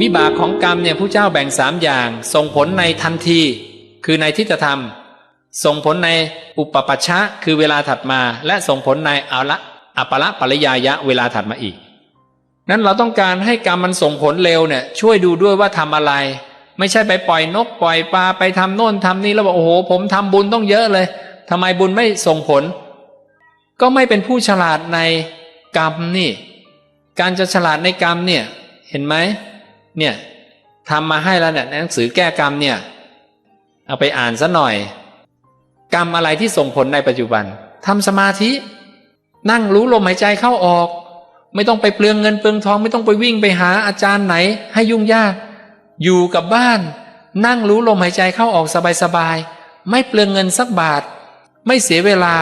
วิบากของกรรมเนี่ยผู้เจ้าแบ่งสามอย่าง ส่งผลในทันที คือในทิฏฐธรรมส่งผลในอุปปัชชะคือเวลาถัดมา และส่งผลในอาละอัปละปริยายะเวลาถัดมาอีก นั้นเราต้องการให้กรรมมันส่งผลเร็วเนี่ยช่วยดูด้วยว่าทำอะไร ไม่ใช่ไปปล่อยนกปล่อยปลาไปทำโน่นทำนี่แล้วบอกโอ้โห ผมทำบุญต้องเยอะเลยทำไมบุญไม่ส่งผล ก็ไม่เป็นผู้ฉลาดในกรรมนี่ การจะฉลาดในกรรมเนี่ย เห็นไหมเนี่ยทำมาให้แล้วเนี่ยหนังสือแก้กรรมเนี่ย เอาไปอ่านซะหน่อย กรรมอะไรที่ส่งผลในปัจจุบันทำสมาธิ นั่งรู้ลมหายใจเข้าออก ไม่ต้องไปเปลืองเงินเปลืองทอง ไม่ต้องไปวิ่งไปหาอาจารย์ไหน ให้ยุ่งยาก อยู่กับบ้าน นั่งรู้ลมหายใจเข้าออกสบายๆไม่เปลืองเงินสักบาท ไม่เสียเวลา